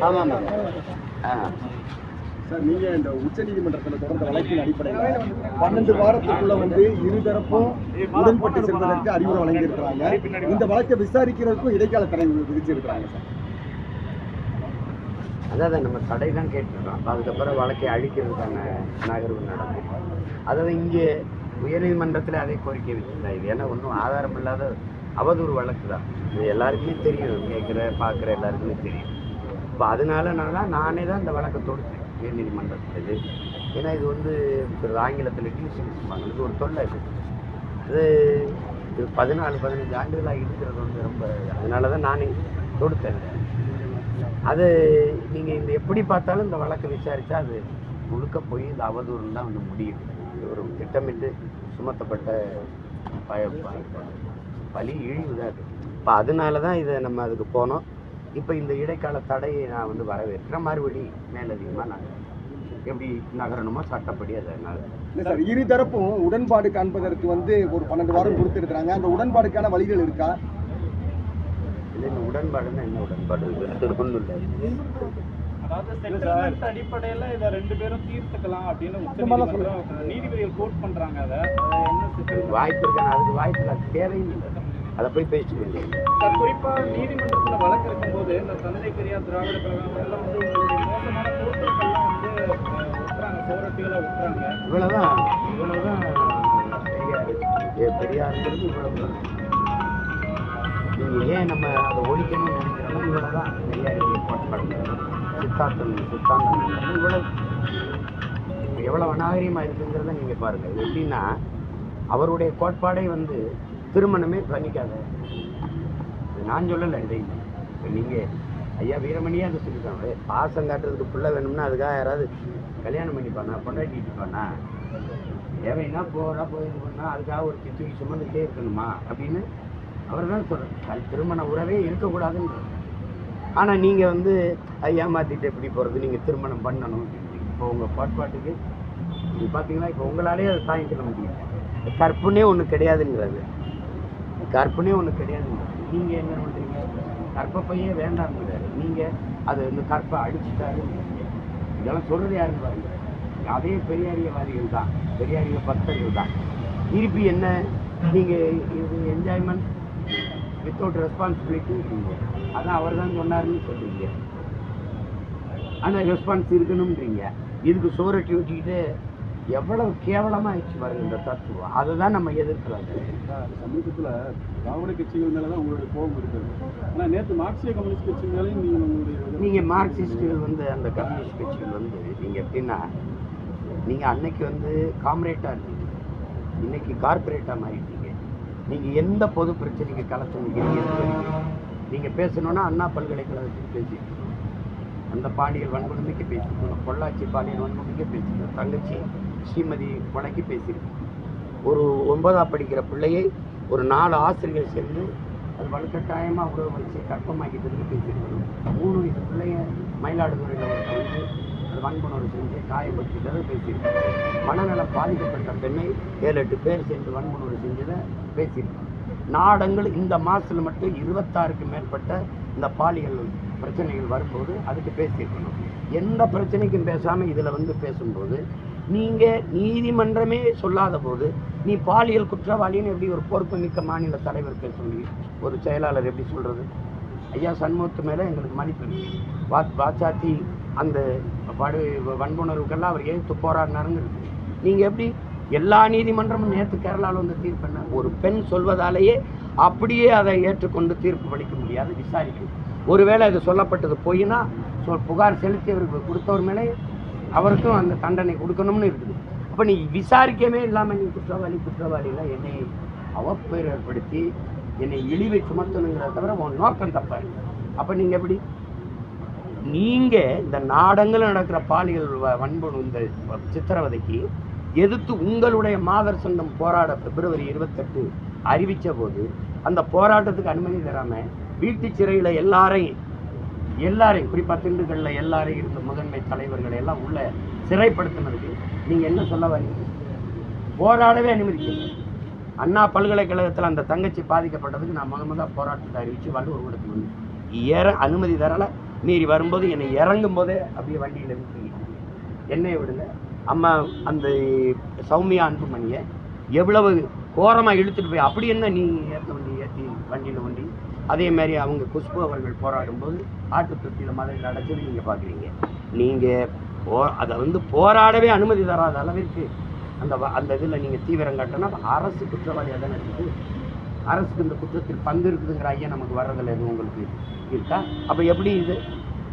ஆமாம் ஆமாம். ஆ. சார் நீங்க இந்த உச்சநீதிமன்றத்தில் தொடர்ந்த வழக்கின் அடிப்படையில் பன்னெண்டு வாரத்துக்குள்ள வந்து இருதரப்பும் உடன்பட்டு செல்வதற்கு அறிவுரை வழங்கியிருக்கிறாங்க. இந்த வழக்கை விசாரிக்கிறதுக்கும் இடைக்கால தடை விதிச்சிருக்கிறாங்க சார். அதாவது நம்ம தடை தான் கேட்டிருக்கோம் அதுக்கப்புறம் வழக்கை அழிக்கிறதுக்கான நகர்வு நடக்கும். அதாவது இங்கே உயர்நீதிமன்றத்தில் அதே கோரிக்கை வச்சுருந்தேன் இது. ஏன்னா ஒன்றும் ஆதாரம் இல்லாத அவதூறு வழக்கு தான். இது எல்லாருக்குமே தெரியும். கேட்குற பார்க்குற எல்லாருக்குமே தெரியும். இப்போ அதனால நான் தான் நானே தான் இந்த வழக்கை தொடுத்தேன். உயர்நீதிமன்றத்தில் இது ஏன்னா இது வந்து ஒரு ஆங்கிலத்தில் டியூஷன் இது ஒரு தொல்லை இது. இது இது பதினாலு பதினஞ்சு ஆண்டுகளாக இருக்கிறது வந்து ரொம்ப அதனால தான் நானே தொடுத்தேன். அது நீங்கள் இந்த எப்படி பார்த்தாலும் இந்த வழக்கை விசாரித்தா அது முழுக்க போய் இந்த அவதூறு தான் வந்து முடியும். இது ஒரு திட்டமிட்டு சுமத்தப்பட்ட பய பலி இழிவு தான் அது. இப்போ அதனால தான் இதை நம்ம அதுக்கு போனோம். இப்போ இந்த இடைக்கால தடையை நான் வந்து வரவேற்கிறேன் மறுபடி மேலதிகமாக நாங்கள் எப்படி நகரணுமோ சட்டப்படி அதை நான் இல்லை சார் இருதரப்பும் உடன்பாடு காண்பதற்கு வந்து ஒரு பன்னெண்டு வாரம் கொடுத்துருக்காங்க அந்த உடன்பாடுக்கான வழிகள் இருக்கா? இது இந்த உடன்பாடுன்னா என்ன உடன்பாடு? ஒன்றும் இல்லை. அடிப்படையில இதை ரெண்டு பேரும் தீர்த்துக்கலாம் அப்படின்னு நீதிபதிகள் கோட் பண்றாங்க அதை. அதை வாய்ப்பு இருக்கான அதுக்கு வாய்ப்பு இல்லை அது தேவையில்லை அதை போய் பேசிட்டு வேண்டியது சார் குறிப்பா நீதிமன்றத்துல வழக்கு இருக்கும்போது இந்த தந்தை பெரியார் திராவிட கழகம் வந்து மோசமான பொருட்கள்லாம் வந்து விட்டுறாங்க சோரட்டிகளை விட்டுறாங்க இவ்வளவுதான். இவ்வளவுதான். பெரியார் பெரியாருங்கிறது இவ்வளவுதான். நீங்க ஏன் நம்ம அதை ஒழிக்கணும்னு நினைக்கிறோமோ இவ்வளவுதான். பெரியாருடைய கோட்பாடு சித்தாந்தம் சித்தாந்தம் இவ்வளவு. இப்ப எவ்வளவு அநாகரிகமா இருக்குங்கிறத நீங்க பாருங்க. இது எப்படின்னா அவருடைய கோட்பாடே வந்து திருமணமே பண்ணிக்காத நான் சொல்லலை இதை நீங்கள் ஐயா வீரமணியே அதை சொல்லிட்டாங்க. பாசம் காட்டுறதுக்கு பிள்ளை வேணும்னா அதுக்காக யாராவது கல்யாணம் பண்ணிப்பானா பொண்டாட்டிப்பானா தேவைன்னா போகிறா போய் இது அதுக்காக ஒரு தூக்கி சுமந்துக்கிட்டே இருக்கணுமா? அப்படின்னு அவர் தான் சொல்கிறார் திருமண உறவே இருக்கக்கூடாதுன்னு ஆனால் நீங்கள் வந்து ஐயா மாற்றிட்டு எப்படி போகிறது நீங்கள் திருமணம் பண்ணணும் இப்போ உங்கள் பாட்பாட்டுக்கு இது பார்த்தீங்கன்னா இப்போ உங்களாலே அதை தாங்கிக்க முடியும் கற்புனே ஒன்று கிடையாதுங்கிறது கற்பனே ஒன்று கிடையாது. நீங்கள் என்ன பண்ணுறீங்க கற்பப்பையே வேண்டாம்ங்கிறாரு நீங்கள் அது இந்த கற்பை அடிச்சுட்டாரு. இதெல்லாம் சொல்கிறது யாருன்னு பாருங்க. அதே பெரியாரியவாதிகள் தான். பெரியாரிய பக்தர்கள் தான். திருப்பி என்ன? நீங்கள் இது என்ஜாய்மெண்ட் வித்தவுட் ரெஸ்பான்சிபிலிட்டி இருக்கீங்க. அதான் அவர் தான் சொன்னாருன்னு சொல்கிறீங்க ஆனால் ரெஸ்பான்ஸ் இருக்கணும்ன்றீங்க. இதுக்கு சோரட்டி வச்சுக்கிட்டு எவ்வளவு கேவலமாக ஆயிடுச்சு பாருங்க இந்த தத்துவம். அதை தான் நம்ம எதிர்க்கிறாங்க சமீபத்தில் திராவிட கட்சிகள் மேலே தான் உங்களுடைய கோபம் இருக்குது ஆனால் நேற்று மார்க்சிய கம்யூனிஸ்ட் கட்சி மேலேயும் நீங்கள் உங்களுடைய நீங்கள் மார்க்சிஸ்டுகள் வந்து அந்த கம்யூனிஸ்ட் கட்சிகள் வந்து நீங்கள் எப்படின்னா நீங்கள் அன்னைக்கு வந்து காம்ரேட்டாக இருந்தீங்க. இன்னைக்கு கார்ப்பரேட்டாக மாறிட்டீங்க. நீங்கள் எந்த பொது பிரச்சனைக்கு களத்து நிற்கிறீங்க நீங்கள் பேசணுன்னா அண்ணா பல்கலைக்கழகத்துக்கு பேசிட்டு அந்த பாண்டியல் வன்கொடுமைக்கு பேசிக்கணும் பொள்ளாச்சி பாண்டியல் வன்கொடுமைக்கு பேசிக்கணும் தங்கச்சி ஸ்ரீமதி கொலைக்கு பேசியிருக்கேன். ஒரு ஒன்பதாம் படிக்கிற பிள்ளையை ஒரு நாலு ஆசிரியர் சேர்ந்து அது வலுக்கட்டாயமாக உறவு வச்சு கற்பமாக்கிட்டதுக்கு பேசியிருக்கணும். மூணு வயசு பிள்ளைய மயிலாடுதுறையில் ஒரு வந்து அது வன்புணர்வு செஞ்சு காயப்படுத்திட்டதை பேசியிருக்கோம் மனநலம் பாதிக்கப்பட்ட பெண்ணை ஏழு எட்டு பேர் சேர்ந்து வன்புணர்வு செஞ்சதை பேசியிருக்கோம் நாடங்கள் இந்த மாதத்தில் மட்டும் இருபத்தாறுக்கு மேற்பட்ட இந்த பாலியல் பிரச்சனைகள் வரும்போது அதுக்கு பேசியிருக்கணும். எந்த பிரச்சனைக்கும் பேசாமல் இதில் வந்து பேசும்போது நீங்கள் நீதிமன்றமே சொல்லாத போது நீ பாலியல் குற்றவாளின்னு எப்படி ஒரு பொறுப்பு மிக்க மாநில தலைவருக்கு சொல்லி ஒரு செயலாளர் எப்படி சொல்கிறது ஐயா சண்முகத்து மேலே எங்களுக்கு மதிப்பு வா வாச்சாத்தி அந்த படு வன்புணர்வுக்கெல்லாம் அவர் எதிர்த்து போராடினாருங்கிறது. நீங்கள் எப்படி எல்லா நீதிமன்றமும் நேற்று கேரளாவில் வந்து தீர்ப்பு என்ன? ஒரு பெண் சொல்வதாலேயே அப்படியே அதை ஏற்றுக்கொண்டு தீர்ப்பு படிக்க முடியாது விசாரிக்கும் ஒருவேளை இது சொல்லப்பட்டது போயினா சொல் புகார் செலுத்தியவருக்கு கொடுத்தவர் மேலே அவருக்கும் அந்த தண்டனை கொடுக்கணும்னு இருக்குது. அப்போ நீ விசாரிக்கவே இல்லாமல் நீ குற்றவாளி குற்றவாளிலாம் என்னை அவப்பேர் ஏற்படுத்தி என்னை இழிவை சுமத்தணுங்கிறத தவிர உன் நோக்கம் தப்பா அப்போ நீங்கள் எப்படி? நீங்கள் இந்த நாடங்கள் நடக்கிற பாலியல் வ- வன்பு இந்த சித்திரவதைக்கு எதிர்த்து உங்களுடைய மாதர் சொந்தம் போராட பிப்ரவரி இருபத்தெட்டு அறிவித்த போது அந்த போராட்டத்துக்கு அனுமதி தராமல் வீட்டு சிறையில் எல்லாரையும் எல்லாரையும் குறிப்பாக திண்டுக்கல்ல எல்லாரையும் இருந்த முதன்மை தலைவர்களை எல்லாம் உள்ள சிறைப்படுத்தினதுக்கு நீங்கள் என்ன சொல்ல வரீங்க? போராடவே அனுமதிக்கல. அண்ணா பல்கலைக்கழகத்தில் அந்த தங்கச்சி பாதிக்கப்பட்டதுக்கு நான் முத முதல் போராட்டத்தை அறிவித்து வள்ளுவர் கூடத்துக்கு வந்து ஏற அனுமதி தரலை. மீறி வரும்போது என்னை இறங்கும் போதே அப்படியே வண்டியில் விட்டு என்னை விடுங்க. அம்மா அந்த சௌமியா அன்புமணியை எவ்வளவு கோரமாக இழுத்துட்டு போய் அப்படி என்ன நீ ஏற்ற வண்டி ஏற்றி வண்டியில் வண்டி அதே மாதிரி அவங்க குஷ்பு அவர்கள் போராடும்போது ஆட்டு தொட்டியில் அடைச்சது நீங்கள் பார்க்குறீங்க. நீங்கள் போ அதை வந்து போராடவே அனுமதி தராத அளவிற்கு அந்த வ- அந்த இதில் நீங்கள் தீவிரம் காட்டினா அரசு குற்றவாளியாக தானே இருக்குது. அரசுக்கு இந்த குற்றத்தில் பங்கு இருக்குதுங்கிற ஐயா நமக்கு வர்றதில்ல. எதுவும் உங்களுக்கு இருக்கா? அப்போ எப்படி இது?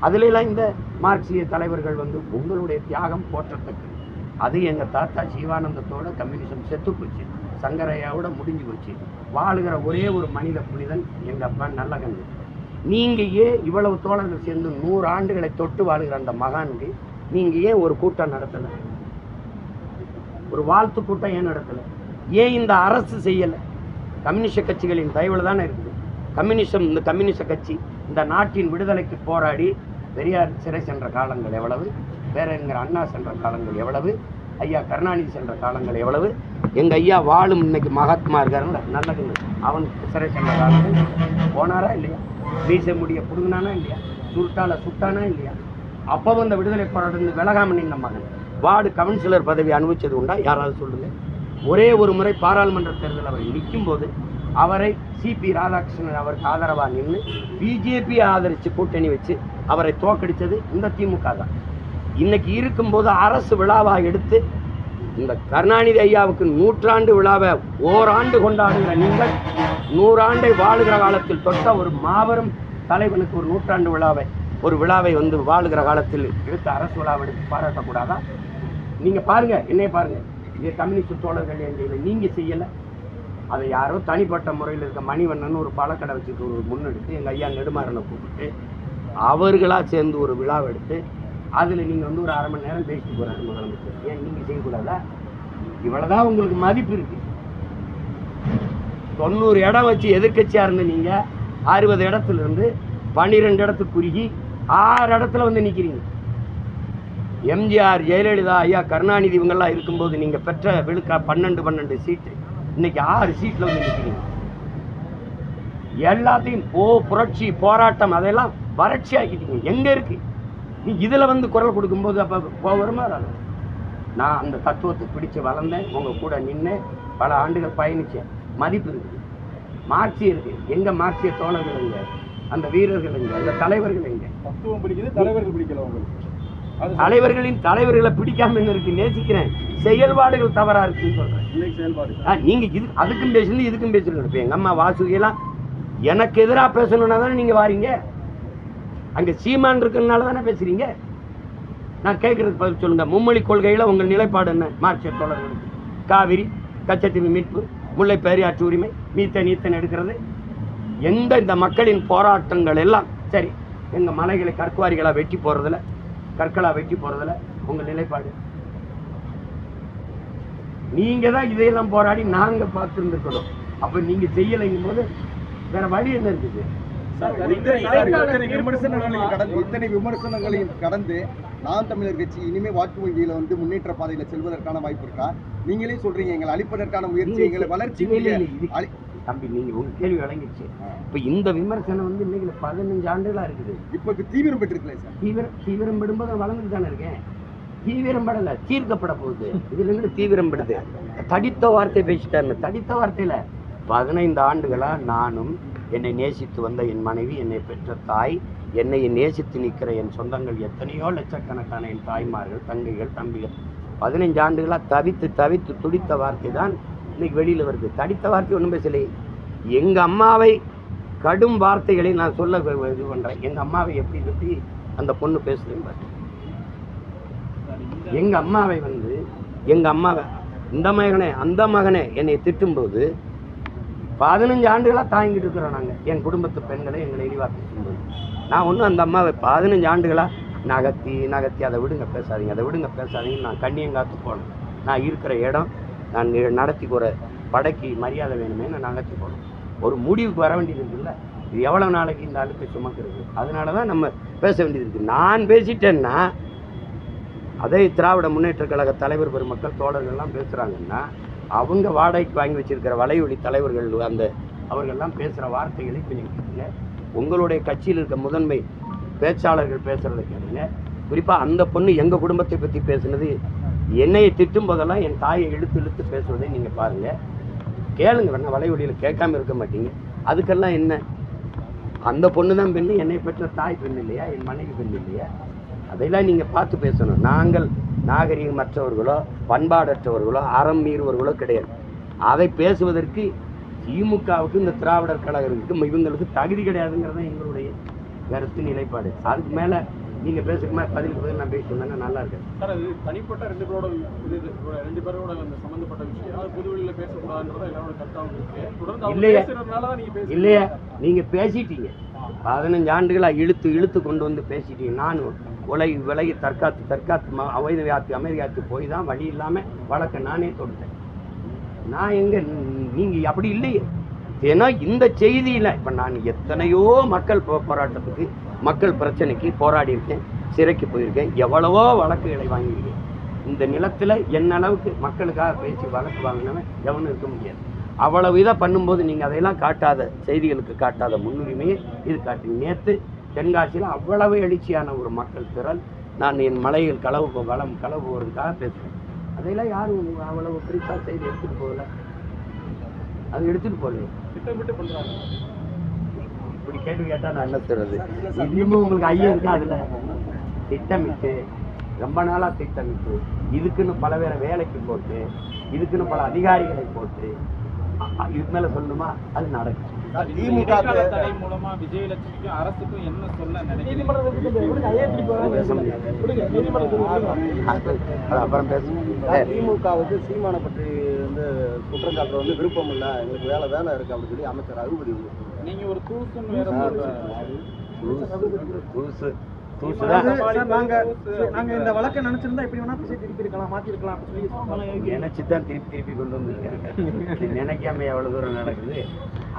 அதுல இந்த மார்க்சிய தலைவர்கள் வந்து உங்களுடைய தியாகம் போற்றத்தக்கு அது எங்கள் தாத்தா சிவானந்தத்தோட கம்யூனிசம் செத்து போச்சு. சங்கரையாவோட முடிஞ்சு போச்சு. வாழுகிற ஒரே ஒரு மனித புனிதன் எங்கள் அப்பா நல்லகண்ணு நீங்கள் ஏன் இவ்வளவு தோழர்கள் சேர்ந்து நூறு ஆண்டுகளை தொட்டு வாழுகிற அந்த மகானுக்கு நீங்கள் ஏன் ஒரு கூட்டம் நடத்தலை? ஒரு வாழ்த்து கூட்டம் ஏன் நடத்தலை? ஏன் இந்த அரசு செய்யலை? கம்யூனிஸ்ட கட்சிகளின் தயவுல தானே இருக்குது. கம்யூனிசம் இந்த கம்யூனிஸ்ட கட்சி இந்த நாட்டின் விடுதலைக்கு போராடி பெரியார் சிறை சென்ற காலங்கள் எவ்வளவு? பேரறிஞர் அண்ணா சென்ற காலங்கள் எவ்வளவு? ஐயா கருணாநிதி சென்ற காலங்கள் எவ்வளவு? எங்கள் ஐயா வாழும் இன்னைக்கு மகாத்மா இருக்காருல்ல நல்லது. அவன் சிறை சென்ற காலங்கள் போனாரா இல்லையா? மீசை முடிய புடுங்கினானா இல்லையா? சுருட்டால சுட்டானா இல்லையா? அப்போ வந்த விடுதலை போராட்டம் விலகாம நின்ன மகன். வார்டு கவுன்சிலர் பதவி அனுபவிச்சது உண்டா? யாராவது சொல்லுங்க. ஒரே ஒரு முறை பாராளுமன்ற தேர்தல் அவர் நிற்கும் போது அவரை சிபி ராதாகிருஷ்ணன் அவருக்கு ஆதரவாக நின்று பிஜேபி ஆதரித்து கூட்டணி வச்சு அவரை தோக்கடித்தது இந்த திமுக தான். இன்னைக்கு இருக்கும்போது அரசு விழாவாக எடுத்து இந்த கருணாநிதி ஐயாவுக்கு நூற்றாண்டு விழாவை ஓராண்டு கொண்டாடுகிற நீங்கள் நூறாண்டை வாழுகிற காலத்தில் தொட்ட ஒரு மாபெரும் தலைவனுக்கு ஒரு நூற்றாண்டு விழாவை ஒரு விழாவை வந்து வாழுகிற காலத்தில் எடுத்த அரசு விழாவை எடுத்து பாராட்டக்கூடாதா? நீங்கள் பாருங்க என்னைய பாருங்கள் இது கம்யூனிஸ்ட் தோழர்கள் என் நீங்கள் செய்யலை. அதை யாரோ தனிப்பட்ட முறையில் இருக்க மணிவண்ணன் ஒரு பழக்கடை வச்சுட்டு ஒரு முன்னெடுத்து எங்கள் ஐயா நெடுமாறனை கூப்பிட்டு அவர்களாக சேர்ந்து ஒரு விழாவை எடுத்து அதில் நீங்கள் வந்து ஒரு அரை மணி நேரம் பேசிட்டு போகிறாரு முதலமைச்சர். ஏன் நீங்கள் செய்யக்கூடாதா? இவ்வளோதான் உங்களுக்கு மதிப்பு இருக்கு. தொண்ணூறு இடம் வச்சு எதிர்க்கட்சியாக இருந்த நீங்கள் அறுபது இடத்துல இருந்து பன்னிரெண்டு இடத்துக்கு குறுகி ஆறு இடத்துல வந்து நிற்கிறீங்க எம்ஜிஆர் ஜெயலலிதா ஐயா கருணாநிதி இவங்கெல்லாம் இருக்கும்போது நீங்கள் பெற்ற விழுக்கா பன்னெண்டு பன்னெண்டு சீட்டு இன்னைக்கு ஆறு சீட்டில் வந்து நிற்கிறீங்க எல்லாத்தையும் போ புரட்சி போராட்டம் அதெல்லாம் வறட்சி ஆக்கிட்டீங்க எங்கே இருக்குது இதில் வந்து குரல் கொடுக்கும்போது அப்போ வராது? நான் அந்த தத்துவத்தை பிடிச்சு வளர்ந்தேன் உங்கள் கூட நின்று பல ஆண்டுகள் பயணித்தேன் மதிப்பு இருக்குது மார்க்சி இருக்கு. எங்க மார்க்சிய தோழர்கள் எங்க? அந்த வீரர்கள் எங்க? அந்த தலைவர்கள் எங்க? தத்துவம் பிடிக்குது தலைவர்கள் பிடிக்கல உங்களுக்கு. அது தலைவர்களின் தலைவர்களை பிடிக்காம என்ன இருக்கு நேசிக்கிறேன். செயல்பாடுகள் தவறா இருக்குன்னு சொல்றேன். இன்னைக்கு செயல்பாடு ஆ, நீங்க இது அதுக்கும் பேசுறது இதுக்கும் பேசுறது இப்போ எங்க அம்மா வாசுகியெல்லாம் எனக்கு எதிரா பேசணும்னா தானே நீங்க வாரீங்க? அங்கே சீமான் இருக்கிறதுனால தானே பேசுகிறீங்க நான் கேட்குறதுக்கு பதில் சொல்லுங்க. மும்மொழி கொள்கையில் உங்கள் நிலைப்பாடு என்ன? மார்க்சிய தோழர்களுக்கு காவிரி கச்சத்தீவு மீட்பு முல்லை பெரியாற்று உரிமை மீத்தன் நீத்தன் எடுக்கிறது. எந்த இந்த மக்களின் போராட்டங்கள் எல்லாம் சரி எங்கள் மலைகளை கற்குவாரிகளாக வெட்டி போறதுல கற்களாக வெட்டி போறதுல உங்கள் நிலைப்பாடு. நீங்கள் தான் இதையெல்லாம் போராடி நாங்கள் பார்த்துருந்துருக்கணும். அப்போ நீங்கள் செய்யலைங்கும் போது வேறு வழி என்ன இருக்குது? இத்தனை விமர்சனங்களையும் கடந்து இத்தனை விமர்சனங்களையும் கடந்து நாம் தமிழர் கட்சி இனிமே வாக்கு வங்கியில வந்து முன்னேற்ற பாதையில செல்வதற்கான வாய்ப்பு இருக்கா? நீங்களே சொல்றீங்க எங்களை அழிப்பதற்கான முயற்சி எங்களை வளர்ச்சி தம்பி நீங்க உங்க கேள்வி விளங்கிடுச்சு. இப்ப இந்த விமர்சனம் வந்து இன்னைக்கு பதினஞ்சு ஆண்டுகளா இருக்குது. இப்ப தீவிரம் பெற்றிருக்கல சார். தீவிரம் தீவிரம் படும்போது நான் வளர்ந்துட்டு தானே இருக்கேன். தீவிரம் படல தீர்க்கப்பட போகுது. இதுல இருந்து தீவிரம் படுது? தடித்த வார்த்தை பேசிட்டாருங்க. தடித்த வார்த்தையில பதினைந்து ஆண்டுகளா நானும் என்னை நேசித்து வந்த என் மனைவி என்னை பெற்ற தாய் என்னை நேசித்து நிற்கிற என் சொந்தங்கள் எத்தனையோ லட்சக்கணக்கான என் தாய்மார்கள் தங்கைகள் தம்பிகள். பதினைஞ்சு ஆண்டுகளாக தவித்து தவித்து துடித்த வார்த்தை தான் இன்னைக்கு வெளியில் வருது. தடித்த வார்த்தை ஒன்றும் பேசலை. எங்கள் அம்மாவை கடும் வார்த்தைகளை நான் சொல்ல இது பண்ணுறேன் எங்கள் அம்மாவை எப்படி பற்றி அந்த பொண்ணு பேசுகிறேன் எங்கள் அம்மாவை வந்து எங்கள் அம்மாவை இந்த மகனே அந்த மகனே என்னை திட்டும்போது பதினஞ்சு ஆண்டுகளாக தாங்கிட்டு இருக்கிறோம் நாங்கள் என் குடும்பத்து பெண்களை எங்களை இழிவாக்கி சொல்லும்போது நான் ஒன்றும் அந்த அம்மாவை பதினஞ்சு ஆண்டுகளாக நகர்த்தி நகர்த்தி அதை விடுங்க பேசாதீங்க அதை விடுங்க பேசாதீங்க நான் கண்ணியங்காத்து போனேன். நான் இருக்கிற இடம் நான் நடத்தி போகிற படைக்கு மரியாதை வேணுமே நான் நகர்த்தி போனேன். ஒரு முடிவுக்கு வர வேண்டியது இருக்குல்ல? இது எவ்வளோ நாளைக்கு இந்த அழுக்கை சுமக்கிறது? அதனால தான் நம்ம பேச வேண்டியது இருக்குது நான் பேசிட்டேன்னா அதே திராவிட முன்னேற்ற கழக தலைவர் பெருமக்கள் தோழர்கள்லாம் பேசுகிறாங்கன்னா அவங்க வாடகைக்கு வாங்கி வச்சிருக்கிற வலையொலி தலைவர்கள் அந்த அவர்கள்லாம் பேசுகிற வார்த்தைகளை கொஞ்சம் கேளுங்க. உங்களுடைய கட்சியில் இருக்க முதன்மை பேச்சாளர்கள் பேசுகிறத கேளுங்க. குறிப்பாக அந்த பொண்ணு எங்கள் குடும்பத்தை பற்றி பேசுனது என்னையை திட்டும் போதெல்லாம் என் தாயை இழுத்து இழுத்து பேசுவதை நீங்கள் பாருங்கள் கேளுங்க வேணா வலைவழியில் கேட்காம இருக்க மாட்டீங்க. அதுக்கெல்லாம் என்ன? அந்த பொண்ணு தான் பெண்ணு என்னை பெற்ற தாய் பெண் இல்லையா? என் மனைவி பெண் இல்லையா? அதையெல்லாம் நீங்கள் பார்த்து பேசணும். நாங்கள் நாகரிகமற்றவர்களோ பண்பாடற்றவர்களோ அறம் மீறுவர்களோ கிடையாது. அதை பேசுவதற்கு திமுகவுக்கு இந்த திராவிடர் கழகத்துக்கு இவங்களுக்கு தகுதி கிடையாதுங்கிறது எங்களுடைய கருத்து நிலைப்பாடு. அதுக்கு மேலே நீங்கள் பேசுகிற மாதிரி பதிலுக்கு பதில் நான் பேசிட்டு வந்தேன்னா நல்லா இருக்கு சார் அது தனிப்பட்ட ரெண்டு பேரோட இது ரெண்டு பேரோட அந்த சம்பந்தப்பட்ட விஷயம். அது பொது வெளியில பேசக்கூடாதுன்றத எல்லாரோட கருத்தாவும் இருக்கு. தொடர்ந்து இல்லையே. இல்லையா. நீங்க பேசிட்டீங்க. பதினஞ்சு ஆண்டுகளா இழுத்து இழுத்து கொண்டு வந்து பேசிட்டீங்க. நான் உலகி விலகி தற்காத்து தற்காத்து ம- அவைத வியாத்து போய் தான் வழி இல்லாமல் வழக்க நானே தொடுத்தேன். நான் எங்கே நீங்கள் அப்படி இல்லையே. ஏன்னா இந்த செய்தியில் இப்போ நான் எத்தனையோ மக்கள் போராட்டத்துக்கு மக்கள் பிரச்சனைக்கு போராடி இருக்கேன் சிறைக்கு போயிருக்கேன் எவ்வளவோ வழக்குகளை வாங்கியிருக்கேன். இந்த நிலத்தில் என்ன அளவுக்கு மக்களுக்காக பேசி வழக்கு வாங்கினவன் எவனும் இருக்க முடியாது. அவ்வளவு இதை பண்ணும்போது நீங்கள் அதையெல்லாம் காட்டாத செய்திகளுக்கு காட்டாத முன்னுரிமையை இது காட்டி. நேற்று தென்காசியில் அவ்வளவு எழுச்சியான ஒரு மக்கள் திரள். நான் என் மலையில் களவு வளம் களவு போகிறதுக்காக பேசுகிறேன் அதையெல்லாம் யாரும் அவ்வளவு குறிப்பாக செய்தி எடுத்துகிட்டு போகல. அது எடுத்துகிட்டு போகலையே. திட்டமிட்டு பண்றாங்க. இப்படி கேள்வி கேட்டால் நான் என்ன சொல்றது? இன்னும் உங்களுக்கு ஐயம் இருக்கா அதில் திட்டமிட்டு ரொம்ப நாளாக திட்டமிட்டு இதுக்குன்னு பல பேரை வேலைக்கு போட்டு இதுக்குன்னு பல அதிகாரிகளை போட்டு இதுக்கு மேலே சொல்லணுமா? அது நடக்கும். திமுக தடை மூலமா விஜயலட்சுமிக்கும் அரசுக்கும் என்ன சொல்ல அப்புறம் திமுகவுக்கு சீமான பற்றி வந்து குற்றம் வந்து விருப்பம் இல்லை. எங்களுக்கு வேலை வேலை இருக்கு. அப்படின்னு சொல்லி அமைச்சர் அறுபடி நீங்க ஒரு தூசுன்னு வேற சொல்றாரு. தூசு. நாங்க இந்த வழக்கை நினைச்சிருந்தா இப்படி வேணா திருப்பி இருக்கலாம் மாத்தி இருக்கலாம் அப்படின்னு சொல்லி நினைச்சு தான் திருப்பி திருப்பி கொண்டு வந்திருக்காங்க. நினைக்காம எவ்வளோ தூரம் நடக்குது?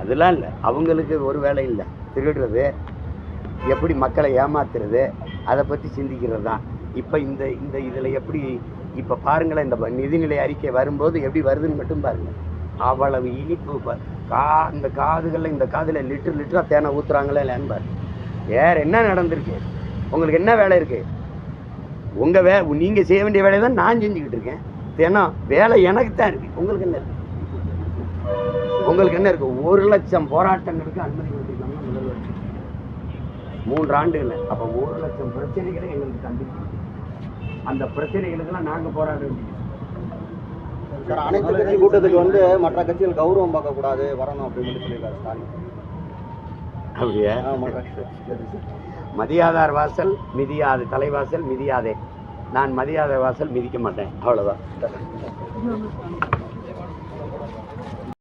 அதெல்லாம் இல்லை. அவங்களுக்கு ஒரு வேலை இல்லை. திருடுறது எப்படி மக்களை ஏமாத்துறது அதை பற்றி சிந்திக்கிறது தான். இப்போ இந்த இந்த இதில் எப்படி இப்போ பாருங்களேன் இந்த நிதிநிலை அறிக்கை வரும்போது எப்படி வருதுன்னு மட்டும் பாருங்க. அவ்வளவு இனிப்பு கா இந்த காதுகளில் இந்த காதில் லிட்டர் லிட்டராக தேனை ஊற்றுறாங்களே இல்லைன்னு பாருங்க. வேற என்ன நடந்திருக்கு? உங்களுக்கு என்ன வேலை இருக்குது உங்கள் வே நீங்கள் செய்ய வேண்டிய வேலையை தான் நான் செஞ்சுக்கிட்டு இருக்கேன். தினம் வேலை எனக்கு தான் இருக்குது உங்களுக்கு என்ன இருக்கு? உங்களுக்கு என்ன இருக்கு? ஒரு லட்சம் போராட்டங்களுக்கு அனுமதி கொடுத்துருக்காங்க முதல்வர். மூன்று ஆண்டுகள் அப்போ ஒரு லட்சம் பிரச்சனைகளை எங்களுக்கு கண்டிப்பாக அந்த பிரச்சனைகளுக்கெல்லாம் நாங்கள் போராட வேண்டியது. சார் அனைத்து கட்சி கூட்டத்துக்கு வந்து மற்ற கட்சிகள் கௌரவம் பார்க்க கூடாது வரணும் அப்படின்னு சொல்லி சொல்லியிருக்காரு ஸ்டாலின். அப்படியே? ஆ, மற்ற மதியாதார் வாசல் மிதியாது தலைவாசல் மிதியாதே. நான் மதியாதார் வாசல் மிதிக்க மாட்டேன். அவ்வளோதான்